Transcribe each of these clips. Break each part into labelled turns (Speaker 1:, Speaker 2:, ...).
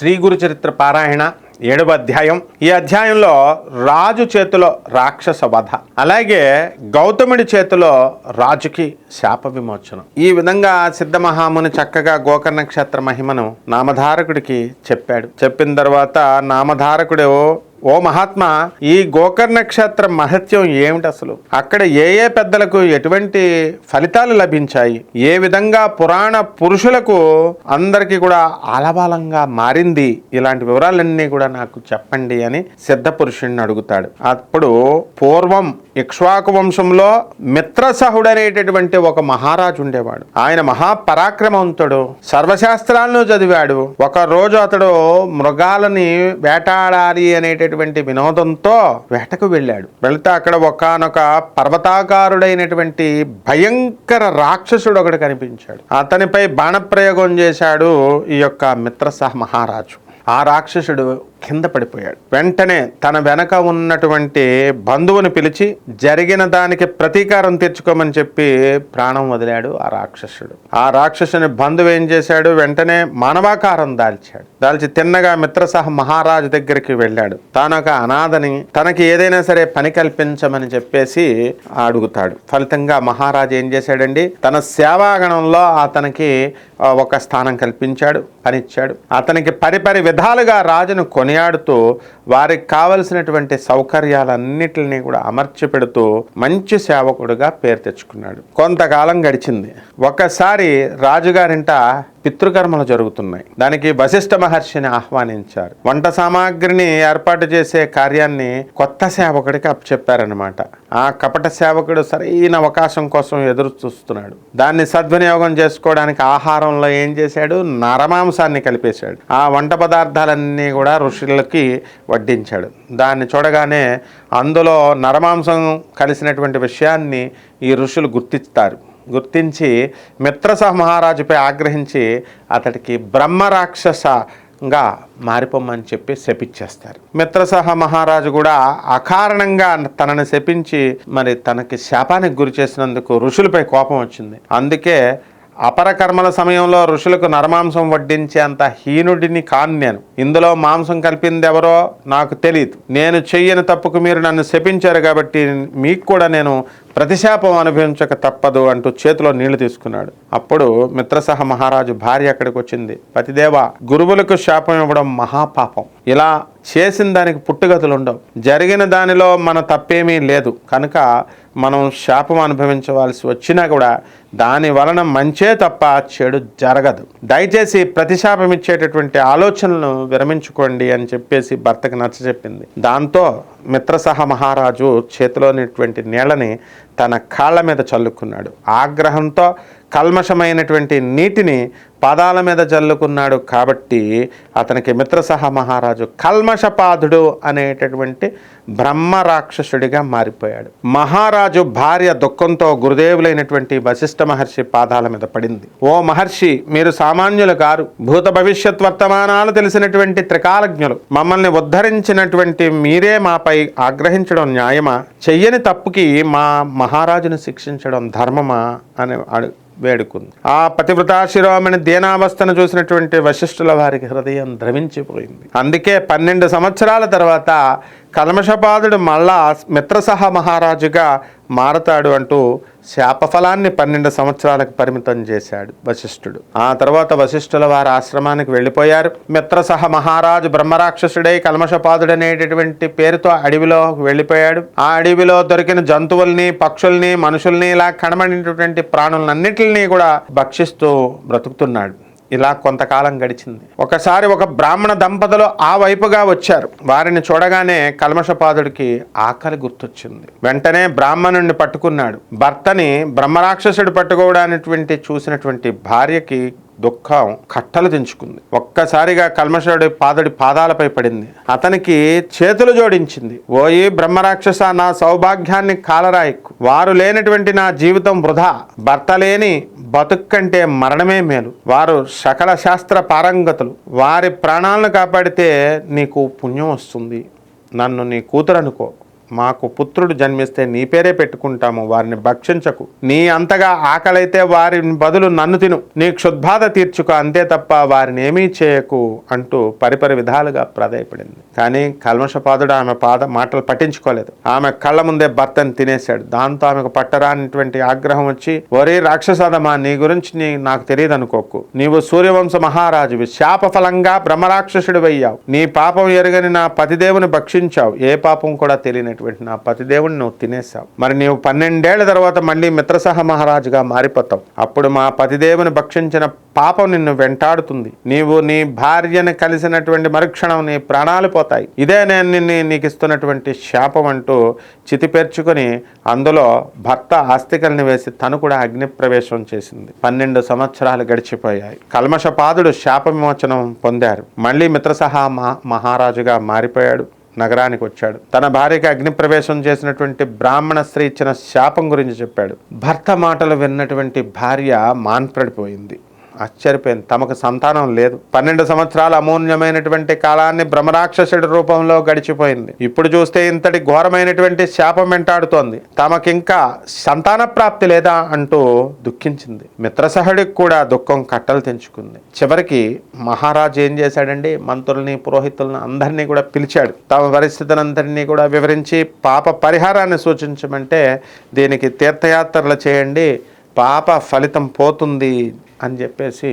Speaker 1: శ్రీ గురు చరిత్ర పారాయణ ఏడవ అధ్యాయం. ఈ అధ్యాయంలో రాజు చేతిలో రాక్షస వధ అలాగే గౌతముడి చేతిలో రాజుకి శాప విమోచనం. ఈ విధంగా సిద్ధ మహాముని చక్కగా గోకర్ణ క్షేత్ర మహిమను నామధారకుడికి చెప్పాడు. చెప్పిన తర్వాత నామధారకుడు ఓ మహాత్మా ఈ గోకర్ణ క్షేత్ర మహత్యం ఏమిటి అసలు? అక్కడ ఏ ఏ పెద్దలకు ఎటువంటి ఫలితాలు లభించాయి? ఏ విధంగా పురాణ పురుషులకు అందరికీ కూడా ఆలబాలంగా మారింది? ఇలాంటి వివరాలన్నీ కూడా నాకు చెప్పండి అని సిద్ధ పురుషుడిని అడుగుతాడు. అప్పుడు పూర్వం ఇక్ష్వాకు వంశంలో మిత్రసహుడు అనేటటువంటి ఒక మహారాజు ఉండేవాడు. ఆయన మహాపరాక్రమవంతుడు. సర్వశాస్త్రాలను చదివాడు. ఒక రోజు అతడు మృగాలని వేటాడాలి అనేటటువంటి వినోదంతో వేటకు వెళ్ళాడు. వెళితే అక్కడ ఒకనొక పర్వతాకారుడైనటువంటి భయంకర రాక్షసుడు ఒకడు కనిపించాడు. అతనిపై బాణప్రయోగం చేశాడు ఈ యొక్క మిత్రసహ మహారాజు. ఆ రాక్షసుడు కింద పడిపోయాడు. వెంటనే తన వెనక ఉన్నటువంటి బంధువుని పిలిచి జరిగిన దానికి ప్రతీకారం తీర్చుకోమని చెప్పి ప్రాణం వదిలాడు ఆ రాక్షసుడు. ఆ రాక్షసుని బంధువు ఏం చేశాడు? వెంటనే మానవాకారం దాల్చాడు. దాల్చి తిన్నగా మిత్రసహ మహారాజు దగ్గరికి వెళ్ళాడు. తాను ఒక అనాథని తనకి ఏదైనా సరే పని కల్పించమని చెప్పేసి అడుగుతాడు. ఫలితంగా మహారాజు ఏం చేశాడండి? తన సేవాగణంలో అతనికి ఒక స్థానం కల్పించాడు పనిచ్చాడు. అతనికి పరిపరి విధాలుగా రాజును కొని కొనియాడుతూ వారికి కావలసినటువంటి సౌకర్యాలన్నిటిని కూడా అమర్చి పెడుతూ మంచి సేవకుడుగా పేరు తెచ్చుకున్నాడు. కొంతకాలం గడిచింది. ఒకసారి రాజుగారింట పితృకర్మలు జరుగుతున్నాయి. దానికి వశిష్ఠ మహర్షిని ఆహ్వానించారు. వంట సామాగ్రిని ఏర్పాటు చేసే కార్యాన్ని కొత్త సేవకుడికి అప్పచెప్పారనమాట ఆ కపట సేవకుడు సరైన అవకాశం కోసం ఎదురు చూస్తున్నాడు. దాన్ని సద్వినియోగం చేసుకోవడానికి ఆహారంలో ఏం చేశాడు? నరమాంసాన్ని కలిపేశాడు. ఆ వంట పదార్థాలన్నీ కూడా ఋషులకి వడ్డించాడు. దాన్ని చూడగానే అందులో నరమాంసం కలిసినటువంటి విషయాన్ని ఈ ఋషులు గుర్తిస్తారు. గుర్తించి మిత్రసహ మహారాజుపై ఆగ్రహించి అతడికి బ్రహ్మ రాక్షసగా మారిపోమని చెప్పి శపించేస్తారు. మిత్రసహ మహారాజు కూడా అకారణంగా తనని శపించి మరి తనకి శాపానికి గురి చేసినందుకు ఋషులపై కోపం వచ్చింది. అందుకే అపరకర్మల సమయంలో ఋషులకు నరమాంసం వడ్డించేంత హీనుడిని కాను నేను. ఇందులో మాంసం కలిపింది ఎవరో నాకు తెలియదు నేను చెయ్యని తప్పుకు మీరు నన్ను శపించారు కాబట్టి మీకు కూడా నేను ప్రతిశాపం అనుభవించక తప్పదు అంటూ చేతిలో నీళ్ళు తీసుకున్నాడు. అప్పుడు మిత్రసహ మహారాజు భార్య అక్కడికి వచ్చింది. పతిదేవ గురువులకు శాపం ఇవ్వడం మహాపాపం. ఇలా చేసిన దానికి పుట్టుగతులు ఉండవు. జరిగిన దానిలో మన తప్పేమీ లేదు. కనుక మనం శాపం అనుభవించవలసి వచ్చినా కూడా దాని వలన మంచే తప్ప చెడు జరగదు. దయచేసి ప్రతిశాపం ఇచ్చేటటువంటి ఆలోచనలను విరమించుకోండి అని చెప్పేసి భర్తకు నచ్చచెప్పింది దాంతో మిత్రసహ మహారాజు చేతిలోనిటువంటి నీళ్ళని తన కాళ్ళ మీద చల్లుకున్నాడు. ఆగ్రహంతో కల్మషమైనటువంటి నీటిని పాదాల మీద జల్లుకున్నాడు కాబట్టి అతనికి మిత్రసహ మహారాజు కల్మషపాదుడు అనేటటువంటి బ్రహ్మ రాక్షసుడిగా మారిపోయాడు. మహారాజు భార్య దుఃఖంతో గురుదేవులైనటువంటి వశిష్ఠ మహర్షి పాదాల మీద పడింది. ఓ మహర్షి మీరు సామాన్యులు కారు. భూత భవిష్యత్ వర్తమానాలు తెలిసినటువంటి త్రికాలజ్ఞులు. మమ్మల్ని ఉద్ధరించినటువంటి మీరే మాపై ఆగ్రహించడం న్యాయమా? చెయ్యని తప్పుకి మా మహారాజును శిక్షించడం ధర్మమా? అని అడు వేడుకుంది. ఆ పతివ్రతా శిరోమణి దీనావస్థను చూసినటువంటి వశిష్ఠుల వారికి హృదయం ద్రవించిపోయింది. అందుకే పన్నెండు సంవత్సరాల తర్వాత కల్మషపాదుడు మళ్ళా మిత్రసహ మహారాజుగా మారతాడు అంటూ శాపఫలాన్ని పన్నెండు సంవత్సరాలకు పరిమితం చేశాడు వశిష్ఠుడు. ఆ తర్వాత వశిష్ఠుల వారి ఆశ్రమానికి వెళ్ళిపోయారు. మిత్ర సహ మహారాజు బ్రహ్మరాక్షసుడై కల్మషపాదుడనేటటువంటి పేరుతో అడవిలో వెళ్ళిపోయాడు. ఆ అడవిలో దొరికిన జంతువుల్ని పక్షుల్ని మనుషుల్ని ఇలా కనబడినటువంటి ప్రాణులన్నిటిని కూడా భక్షిస్తూ బ్రతుకుతున్నాడు. ఇలా కొంతకాలం గడిచింది. ఒకసారి ఒక బ్రాహ్మణ దంపతులు ఆ వైపుగా వచ్చారు. వారిని చూడగానే కల్మషపాదుడికి ఆకలి గుర్తొచ్చింది. వెంటనే బ్రాహ్మణుడిని పట్టుకున్నాడు. భర్తని బ్రహ్మరాక్షసుడు పట్టుకోవడానికి చూసినటువంటి భార్యకి దుఃఖం కట్టలు దించుకుంది ఒక్కసారిగా కల్మషుడి పాదుడి పాదాలపై పడింది. అతనికి చేతులు జోడించింది. ఓయి బ్రహ్మరాక్షస నా సౌభాగ్యాన్ని కాలరాయిక్కు వారు లేనటువంటి నా జీవితం వృధా. భర్త లేని బతుక్కంటే మరణమే మేలు. వారు సకల శాస్త్ర పారంగతులు. వారి ప్రాణాలను కాపాడితే నీకు పుణ్యం వస్తుంది. నన్ను నీ కూతురు అనుకో మాకు పుత్రుడు జన్మిస్తే నీ పేరే పెట్టుకుంటాము వారిని భక్షించకు. నీ అంతగా ఆకలైతే వారి బదులు నన్ను తిను. నీ క్షుద్బాధ తీర్చుకో అంతే తప్ప వారిని ఏమీ చేయకు అంటూ పరిపరి విధాలుగా ప్రాధాయపడింది. కానీ కల్మషపాదుడు ఆమె పాద మాటలు పట్టించుకోలేదు. ఆమె కళ్ళ ముందే భర్తను తినేశాడు. దాంతో ఆమెకు పట్టరానిటువంటి ఆగ్రహం వచ్చి ఒరే రాక్షసదమా నీ గురించి నీ నాకు తెలియదు అనుకోకు నీవు సూర్యవంశ మహారాజువి. శాపఫలంగా బ్రహ్మరాక్షసుడు అయ్యావు నీ పాపం ఎరుగని నా పతిదేవుని భక్షించావు. ఏ పాపం కూడా తెలియనట్టు తెలియనటువంటి నా పతిదేవుని నువ్వు తినేశావు. మరి నీవు పన్నెండేళ్ళ తర్వాత మళ్ళీ మిత్రసహ మహారాజుగా మారిపోతావు. అప్పుడు మా పతిదేవుని భక్షించిన పాపం నిన్ను వెంటాడుతుంది. నీవు నీ భార్యను కలిసినటువంటి మరుక్షణం నీ ప్రాణాలు పోతాయి. ఇదే నేను నిన్ను నీకు ఇస్తున్నటువంటి శాపం అంటూ చితిపేర్చుకొని అందులో భర్త ఆస్తికల్ని వేసి తను కూడా అగ్నిప్రవేశం చేసింది. పన్నెండు సంవత్సరాలు గడిచిపోయాయి. కల్మషపాదుడు శాప విమోచనం పొందారు. మళ్ళీ మిత్రసహా మహా మహారాజుగా మారిపోయాడు. నగరానికి వచ్చాడు. తన భార్యకి అగ్నిప్రవేశం చేసినటువంటి బ్రాహ్మణ స్త్రీ ఇచ్చిన శాపం గురించి చెప్పాడు. భర్త మాటలు విన్నటువంటి భార్య మాన్పడిపోయింది. ఆశ్చర్యపోయింది. తమకు సంతానం లేదు. పన్నెండు సంవత్సరాల అమూల్యమైనటువంటి కాలాన్ని బ్రహ్మరాక్షసుడి రూపంలో గడిచిపోయింది. ఇప్పుడు చూస్తే ఇంతటి ఘోరమైనటువంటి శాపం వెంటాడుతోంది. తమకింకా సంతాన ప్రాప్తి లేదా అంటూ దుఃఖించింది. మిత్రసహుడికి కూడా దుఃఖం కట్టలు తెంచుకుంది. చివరికి మహారాజు ఏం చేశాడండి? మంత్రుల్ని పురోహితులను అందరినీ కూడా పిలిచాడు. తమ పరిస్థితులందరినీ కూడా వివరించి పాప పరిహారాన్ని సూచించమంటే దీనికి తీర్థయాత్రలు చేయండి. పాప ఫలితం పోతుంది అని చెప్పేసి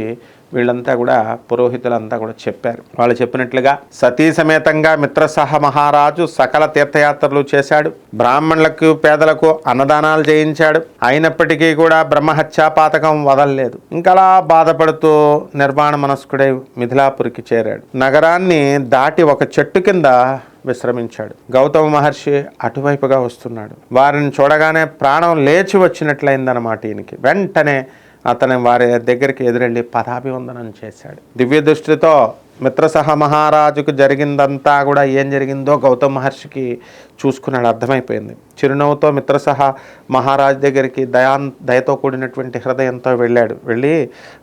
Speaker 1: వీళ్ళంతా కూడా పురోహితులంతా కూడా చెప్పారు. వాళ్ళు చెప్పినట్లుగా సతీ సమేతంగా మిత్రసహ మహారాజు సకల తీర్థయాత్రలు చేశాడు. బ్రాహ్మణులకు పేదలకు అన్నదానాలు చేయించాడు. అయినప్పటికీ కూడా బ్రహ్మహత్యా పాతకం వదలలేదు. ఇంకలా బాధపడుతూ నిర్మాణ మనస్కుడై మిథిలాపురికి చేరాడు. నగరాన్ని దాటి ఒక చెట్టు కింద విశ్రమించాడు. గౌతమ మహర్షి అటువైపుగా వస్తున్నాడు. వారిని చూడగానే ప్రాణం లేచి వచ్చినట్లయిందన్నమాట ఈయనకి. వెంటనే అతను వారి దగ్గరికి ఎదురెళ్ళి పదాభివందనం చేశాడు. దివ్య దృష్టితో మిత్రసహ మహారాజుకు జరిగిందంతా కూడా ఏం జరిగిందో గౌతమ మహర్షికి చూసుకున్నాడు అర్థమైపోయింది. చిరునవ్వుతో మిత్రసహ మహారాజు దగ్గరికి దయాన్ దయతో కూడినటువంటి హృదయంతో వెళ్ళాడు. వెళ్ళి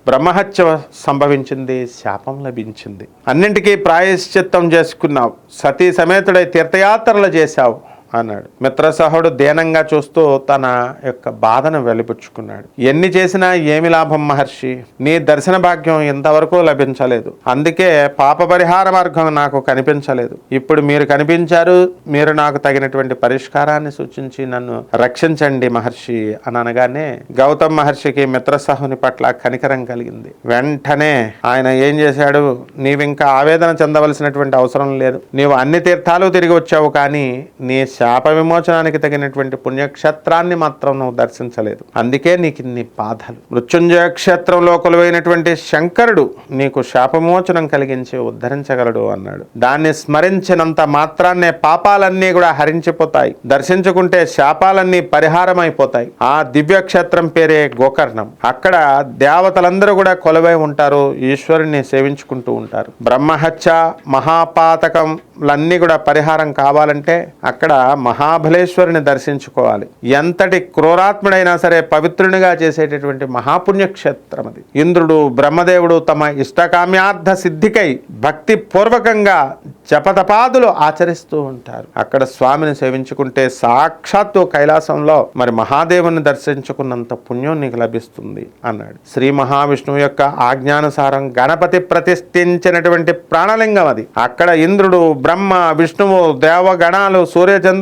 Speaker 1: బ్రహ్మహత్య సంభవించింది శాపం లభించింది. అన్నింటికీ ప్రాయశ్చిత్తం చేసుకున్నావు. సతీ సమేతుడై తీర్థయాత్రలు చేశావు. అన్నాడు. మిత్రసహుడు దీనంగా చూస్తూ తన యొక్క బాధను వెలిపుచ్చుకున్నాడు. ఎన్ని చేసినా ఏమి లాభం మహర్షి? నీ దర్శన భాగ్యం ఇంతవరకు లభించలేదు. అందుకే పాప పరిహార మార్గం నాకు కనిపించలేదు. ఇప్పుడు మీరు కనిపించారు మీరు నాకు తగినటువంటి పరిష్కారాన్ని సూచించి నన్ను రక్షించండి మహర్షి అని అనగానే గౌతమ్ మహర్షికి మిత్రసహుని పట్ల కనికరం కలిగింది. వెంటనే ఆయన ఏం చేశాడు? నీవింకా ఆవేదన చెందవలసినటువంటి అవసరం లేదు. నీవు అన్ని తీర్థాలు తిరిగి వచ్చావు కానీ నీ శాప విమోచనానికి తగినటువంటి పుణ్యక్షేత్రాన్ని మాత్రం నువ్వు దర్శించలేదు. అందుకే నీకు ఇన్ని బాధలు. మృత్యుంజయ క్షేత్రంలో కొలువైనటువంటి శంకరుడు నీకు శాపమోచనం కలిగించి ఉద్ధరించగలడు అన్నాడు. దాన్ని స్మరించినంత మాత్రాన్నే పాపాలన్నీ కూడా హరించిపోతాయి. దర్శించుకుంటే శాపాలన్నీ పరిహారం అయిపోతాయి ఆ దివ్యక్షేత్రం పేరే గోకర్ణం. అక్కడ దేవతలందరూ కూడా కొలువై ఉంటారు ఈశ్వరుని సేవించుకుంటూ ఉంటారు. బ్రహ్మహత్య మహాపాతకంలన్నీ కూడా పరిహారం కావాలంటే అక్కడ మహాబలేశ్వరుని దర్శించుకోవాలి. ఎంతటి క్రూరాత్ముడైనా సరే పవిత్రునిగా చేసేటటువంటి మహాపుణ్యక్షేత్రం అది. ఇంద్రుడు బ్రహ్మదేవుడు తమ ఇష్టకామ్యార్థ సిద్ధికై భక్తి పూర్వకంగా జపతపాదులు ఆచరిస్తూ ఉంటారు. అక్కడ స్వామిని సేవించుకుంటే సాక్షాత్తు కైలాసంలో మరి మహాదేవుని దర్శించుకున్నంత పుణ్యం నీకు లభిస్తుంది అన్నాడు. శ్రీ మహావిష్ణువు యొక్క ఆజ్ఞానుసారం గణపతి ప్రతిష్ఠించినటువంటి ప్రాణలింగం అది. అక్కడ ఇంద్రుడు బ్రహ్మ విష్ణువు దేవగణాలు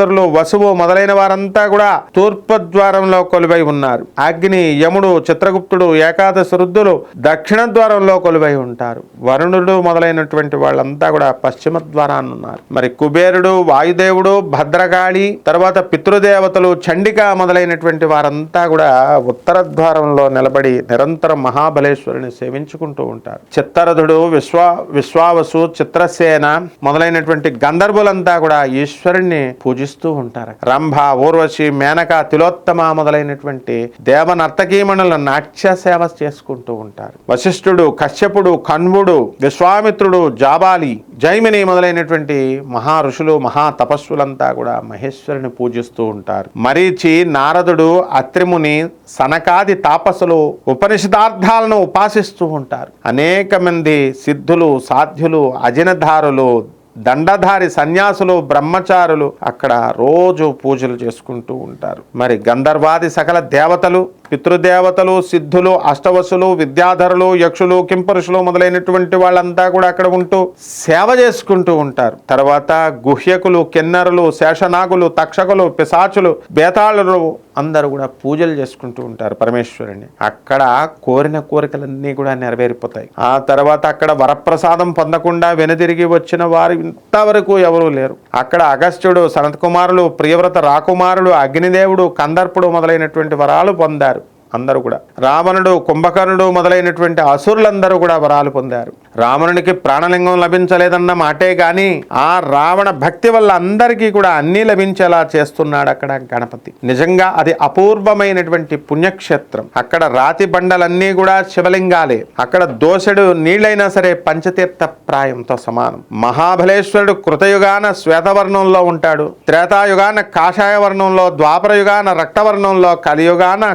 Speaker 1: సూర్యచంద్రులు వసువు మొదలైన వారంతా కూడా తూర్పు ద్వారంలో కొలువై ఉన్నారు. అగ్ని యముడు చిత్రగుప్తుడు ఏకాదశి రుద్దులు దక్షిణ ద్వారంలో కొలువై ఉంటారు. వరుణుడు మొదలైనటువంటి వాళ్ళంతా కూడా పశ్చిమ ద్వారాన్ని ఉన్నారు మరి కుబేరుడు వాయుదేవుడు భద్రకాళి తర్వాత పితృదేవతలు చండిక మొదలైనటువంటి వారంతా కూడా ఉత్తర ద్వారంలో నిలబడి నిరంతరం మహాబలేశ్వరుని సేవించుకుంటూ ఉంటారు. చిత్తరథుడు విశ్వ విశ్వావసు చిత్రసేన మొదలైనటువంటి గంధర్వులంతా కూడా ఈశ్వరుణ్ణి పూజిస్తూ ఉంటారు రంభ ఊర్వశి మేనక తిలోత్తమ మొదలైనటువంటి దేవ నర్తకీమణుల నాట్య సేవ చేసుకుంటూ ఉంటారు. వశిష్ఠుడు కశ్యపుడు కన్వుడు విశ్వామిత్రుడు జాబాలి జైమిని మొదలైనటువంటి మహా ఋషులు మహా తపస్సులంతా కూడా మహేశ్వరుని పూజిస్తూ ఉంటారు. మరీచి నారదుడు అత్రిముని సనకాది తాపసులు ఉపనిషదార్థాలను ఉపాసిస్తూ ఉంటారు. అనేక మంది సిద్ధులు సాధ్యులు అజినధారులు దండధారి సన్యాసులు బ్రహ్మచారులు అక్కడ రోజు పూజలు చేసుకుంటూ ఉంటారు. మరి గంధర్వాది సకల దేవతలు పితృదేవతలు సిద్ధులు అష్టవసులు విద్యాధరులు యక్షులు కింపరుషులు మొదలైనటువంటి వాళ్ళంతా కూడా అక్కడ ఉంటూ సేవ చేసుకుంటూ ఉంటారు. తర్వాత గుహ్యకులు కిన్నరులు శేషనాగులు తక్షకులు పిశాచులు బేతాళులు అందరూ కూడా పూజలు చేసుకుంటూ ఉంటారు పరమేశ్వరుని అక్కడ కోరిన కోరికలన్నీ కూడా నెరవేరిపోతాయి. ఆ తర్వాత అక్కడ వరప్రసాదం పొందకుండా వెనుదిరిగి వచ్చిన వారు ఇంతవరకు ఎవరూ లేరు. అక్కడ అగస్త్యుడు సనత్ కుమారులు ప్రియవ్రత రాకుమారులు అగ్నిదేవుడు కందర్పుడు మొదలైనటువంటి వరాలు పొందారు. అందరూ కూడా. రావణుడు కుంభకర్ణుడు మొదలైనటువంటి అసురులందరూ కూడా వరాలు పొందారు. రావణునికి ప్రాణలింగం లభించలేదన్న మాటే గాని ఆ రావణ భక్తి వల్ల అందరికీ కూడా అన్నీ లభించేలా చేస్తున్నాడు అక్కడ గణపతి. నిజంగా అది అపూర్వమైనటువంటి పుణ్యక్షేత్రం. అక్కడ రాతి బండలన్నీ కూడా శివలింగాలే. అక్కడ దోసెడు నీళ్ళైనా సరే పంచతీర్థ ప్రాయంతో సమానం. మహాబలేశ్వరుడు కృతయుగాన శ్వేతవర్ణంలో ఉంటాడు. త్రేతాయుగాన కాషాయ వర్ణంలో ద్వాపర యుగాన రక్తవర్ణంలో కలియుగాన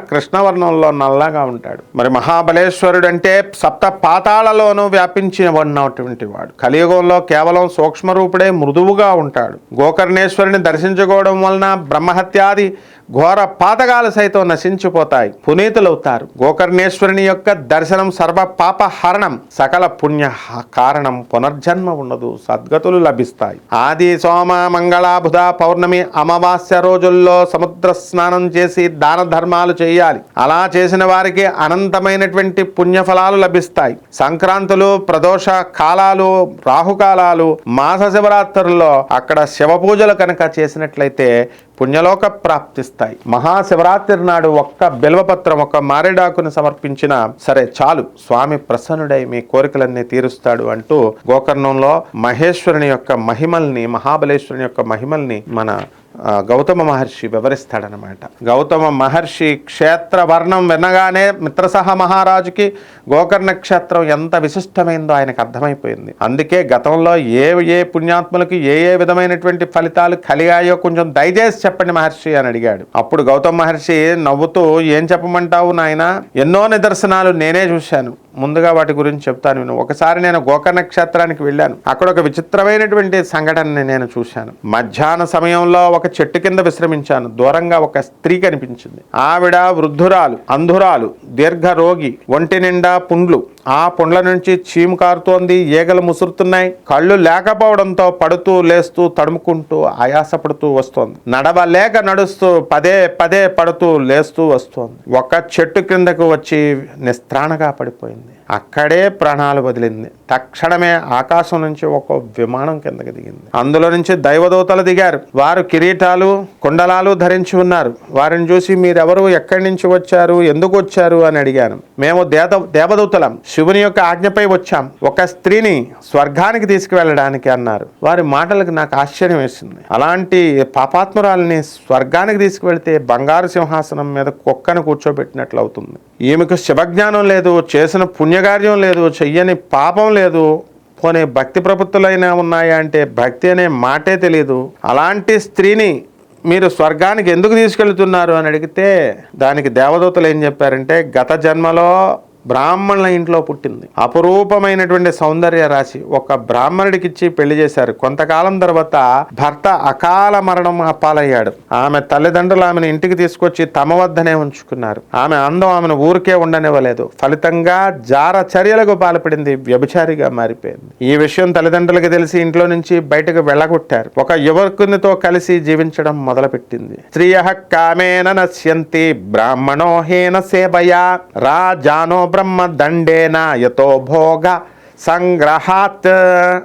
Speaker 1: కృష్ణవర్ణంలో నల్లగా ఉంటాడు. మరి మహాబలేశ్వరుడు అంటే సప్త పాతాళలోనూ వ్యాపించిన ఉన్నటువంటి వాడు. కలియుగంలో కేవలం సూక్ష్మరూపుడే మృదువుగా ఉంటాడు. గోకర్ణేశ్వరుని దర్శించుకోవడం వలన బ్రహ్మహత్యాది ఘోర పాతకాలు సైతం నశించిపోతాయి. పునీతులవుతారు. గోకర్ణేశ్వరుని యొక్క దర్శనం సర్వ పాప హరణం. సకల పుణ్య కారణం పునర్జన్మ ఉండదు సద్గతులు లభిస్తాయి. ఆది సోమ మంగళ బుధ పౌర్ణమి అమావాస్య రోజుల్లో సముద్ర స్నానం చేసి దాన ధర్మాలు చేయాలి. అలా చేసిన వారికి అనంతమైనటువంటి పుణ్యఫలాలు లభిస్తాయి. సంక్రాంతులు ప్రదోష కాలాలు రాహుకాలాలు మాస శివరాత్రుల్లో అక్కడ శివ పూజలు కనుక చేసినట్లయితే పుణ్యలోక ప్రాప్తిస్తాయి. మహాశివరాత్రి నాడు ఒక్క బిల్వపత్రం ఒక్క మారేడాకును సమర్పించిన సరే చాలు. స్వామి ప్రసన్నుడై మీ కోరికలన్నీ తీరుస్తాడు అంటూ గోకర్ణంలో మహేశ్వరుని యొక్క మహిమల్ని మహాబలేశ్వరుని యొక్క మహిమల్ని మన గౌతమ మహర్షి వివరిస్తాడనమాట గౌతమ మహర్షి క్షేత్ర వర్ణం వినగానే మిత్రసహ మహారాజుకి గోకర్ణ క్షేత్రం ఎంత విశిష్టమైందో ఆయనకు అర్థమైపోయింది. అందుకే గతంలో ఏ ఏ పుణ్యాత్ములకి ఏ ఏ విధమైనటువంటి ఫలితాలు కలిగాయో కొంచెం దయచేసి చెప్పండి మహర్షి అని అడిగాడు. అప్పుడు గౌతమ మహర్షి నవ్వుతూ ఏం చెప్పమంటావు నాయన? ఎన్నో నిదర్శనాలు నేనే చూశాను. ముందుగా వాటి గురించి చెప్తాను నేను ఒకసారి నేను గోకర్ణ క్షేత్రానికి వెళ్ళాను. అక్కడ ఒక విచిత్రమైనటువంటి సంఘటనని నేను చూశాను. మధ్యాహ్న సమయంలో ఒక చెట్టు కింద విశ్రమించాను. దూరంగా ఒక స్త్రీ కనిపించింది. ఆవిడ వృద్ధురాలు అంధురాలు దీర్ఘ రోగి ఒంటి నిండా పుండ్లు. ఆ పుండ్ల నుంచి చీము కారుతోంది ఈగలు ముసురుతున్నాయి. కళ్ళు లేకపోవడంతో పడుతూ లేస్తూ తడుముకుంటూ ఆయాసపడుతూ వస్తోంది. నడవలేక నడుస్తూ పదే పదే పడుతూ లేస్తూ వస్తోంది. ఒక చెట్టు కిందకు వచ్చి నిస్త్రాణగా పడిపోయింది. అక్కడే ప్రాణాలు వదిలింది. తక్షణమే ఆకాశం నుంచి ఒక విమానం కిందకి దిగింది. అందులో నుంచి దైవదూతలు దిగారు. వారు కిరీటాలు కుండలాలు ధరించి ఉన్నారు. వారిని చూసి మీరెవరు? ఎక్కడి నుంచి వచ్చారు? ఎందుకు వచ్చారు? అని అడిగాను. మేము దేవ దేవదూతలం. శివుని యొక్క ఆజ్ఞపై వచ్చాం. ఒక స్త్రీని స్వర్గానికి తీసుకువెళ్ళడానికి అన్నారు. వారి మాటలకు నాకు ఆశ్చర్యం వేసింది. అలాంటి పాపాత్మురాలని స్వర్గానికి తీసుకువెళ్తే బంగారు సింహాసనం మీద కుక్కను కూర్చోబెట్టినట్లు అవుతుంది ఈమెకు శివజ్ఞానం లేదు. చేసిన పుణ్యకార్యం లేదు చెయ్యని పాపం లేదు పోనీ భక్తి ప్రపత్తులైనా ఉన్నాయా అంటే భక్తి అనే మాటే తెలియదు అలాంటి స్త్రీని మీరు స్వర్గానికి ఎందుకు తీసుకెళ్తున్నారు అని అడిగితే దానికి దేవదూతలు ఏం చెప్పారంటే గత జన్మలో బ్రాహ్మణుల ఇంట్లో పుట్టింది. అపురూపమైనటువంటి సౌందర్య రాశి ఒక బ్రాహ్మణుడికి ఇచ్చి పెళ్ళి చేశారు. కొంతకాలం తర్వాత భర్త అకాల మరణం అప్పాలయ్యాడు ఆమె తల్లిదండ్రులు ఆమెను ఇంటికి తీసుకొచ్చి తమ వద్దనే ఉంచుకున్నారు. ఆమె అందం ఆమెను ఊరికే ఉండనివ్వలేదు. ఫలితంగా జార చర్యలకు పాల్పడింది. వ్యభిచారిగా మారిపోయింది. ఈ విషయం తల్లిదండ్రులకు తెలిసి ఇంట్లో నుంచి బయటకు వెళ్ళగొట్టారు. ఒక యువకునితో కలిసి జీవించడం మొదలుపెట్టింది. స్త్రియ కామేన నశ్యంతి. బ్రాహ్మణో హేన సేవయా. రాజానో బ్రహ్మ దండేన యతో భోగ సంగ్రహాత్.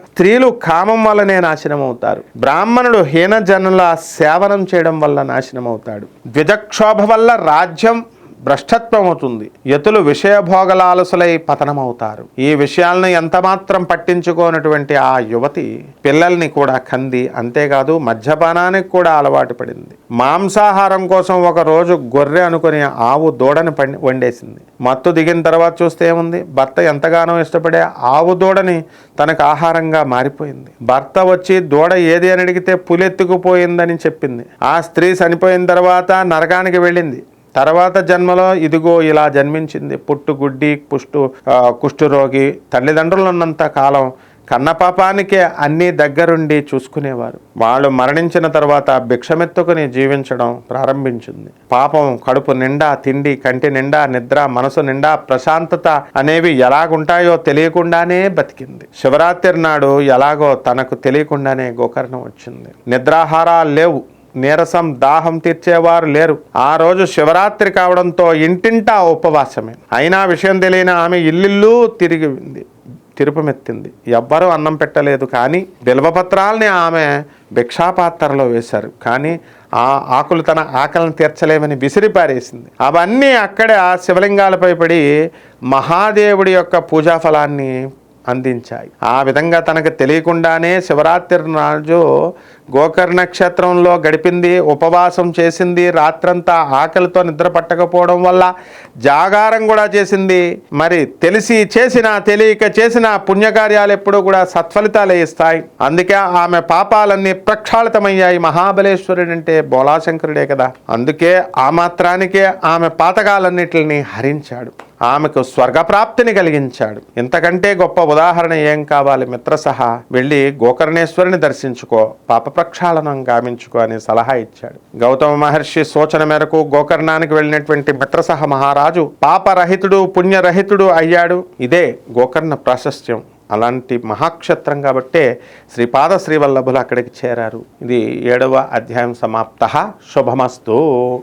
Speaker 1: స్త్రీలు కామం వల్లనే నాశనం అవుతారు బ్రాహ్మణుడు హీనజనుల సేవనం చేయడం వల్ల నాశనం అవుతాడు ద్విజక్షోభ వల్ల రాజ్యం భ్రష్టత్వం అవుతుంది యతులు విషయభోగలాలసులై పతనమవుతారు. ఈ విషయాలను ఎంతమాత్రం పట్టించుకోనటువంటి ఆ యువతి పిల్లల్ని కూడా కంది. అంతేకాదు మద్యపానానికి కూడా అలవాటు పడింది. మాంసాహారం కోసం ఒక రోజు గొర్రె అనుకుని ఆవు దూడని పండి వండేసింది. మత్తు దిగిన తర్వాత చూస్తే ఏముంది? భర్త ఎంతగానో ఇష్టపడే ఆవు దూడని తనకు ఆహారంగా మారిపోయింది. భర్త వచ్చి దూడ ఏది అని అడిగితే పులెత్తుకుపోయిందని చెప్పింది. ఆ స్త్రీ చనిపోయిన తర్వాత నరకానికి వెళ్ళింది. తర్వాత జన్మలో ఇదిగో ఇలా జన్మించింది. పుట్టు గుడ్డి పుష్టు కుష్ఠురోగి కుష్ఠరోగి తల్లిదండ్రులు ఉన్నంత కాలం కన్నపాపానికే అన్నీ దగ్గరుండి చూసుకునేవారు. వాళ్ళు మరణించిన తర్వాత భిక్షమెత్తుకుని జీవించడం ప్రారంభించింది. పాపం కడుపు నిండా తిండి కంటి నిండా నిద్ర మనసు నిండా ప్రశాంతత అనేవి ఎలాగుంటాయో తెలియకుండానే బతికింది. శివరాత్రి నాడు ఎలాగో తనకు తెలియకుండానే గోకర్ణం వచ్చింది. నిద్రాహారాలు లేవు. నీరసం దాహం తీర్చేవారు లేరు. ఆ రోజు శివరాత్రి కావడంతో ఇంటింటా ఉపవాసమే. అయినా విషయం తెలియని ఆమె ఇల్లిల్లు తిరిగింది తిరుపమెత్తింది ఎవ్వరూ అన్నం పెట్టలేదు కానీ బిల్వపత్రాల్ని ఆమె భిక్షాపాత్రలో వేశారు. కానీ ఆ ఆకులు తన ఆకలిని తీర్చలేమని విసిరిపారేసింది అవన్నీ అక్కడ శివలింగాలపై పడి మహాదేవుడి యొక్క పూజా ఫలాన్ని అందించాయి. ఆ విధంగా తనకు తెలియకుండానే శివరాత్రి రాజు గోకర్ణ నక్షత్రంలో గడిపింది ఉపవాసం చేసింది రాత్రంతా ఆకలితో నిద్ర పట్టకపోవడం వల్ల జాగారం కూడా చేసింది. మరి తెలిసి చేసిన తెలియక చేసిన పుణ్యకార్యాలు ఎప్పుడూ కూడా సత్ఫలితాలు ఇస్తాయి. అందుకే ఆమె పాపాలన్నీ ప్రక్షాళితమయ్యాయి. మహాబలేశ్వరుడు అంటే బోలాశంకరుడే కదా. అందుకే ఆ మాత్రానికే ఆమె పాతకాలన్నిటిని హరించాడు. ఆమెకు స్వర్గప్రాప్తిని కలిగించాడు. ఇంతకంటే గొప్ప ఉదాహరణ ఏం కావాలి మిత్ర సహా వెళ్ళి గోకర్ణేశ్వరిని దర్శించుకో పాప ప్రక్షాళనం గామించుకో అని సలహా ఇచ్చాడు. గౌతమ మహర్షి సూచన మేరకు గోకర్ణానికి వెళ్ళినటువంటి మిత్రసహ మహారాజు పాపరహితుడు పుణ్యరహితుడు అయ్యాడు. ఇదే గోకర్ణ ప్రాశస్త్యం. అలాంటి మహాక్షేత్రం కాబట్టే శ్రీపాద శ్రీవల్లభులు అక్కడికి చేరారు. ఇది ఏడవ అధ్యాయం సమాప్త. శుభమస్తు.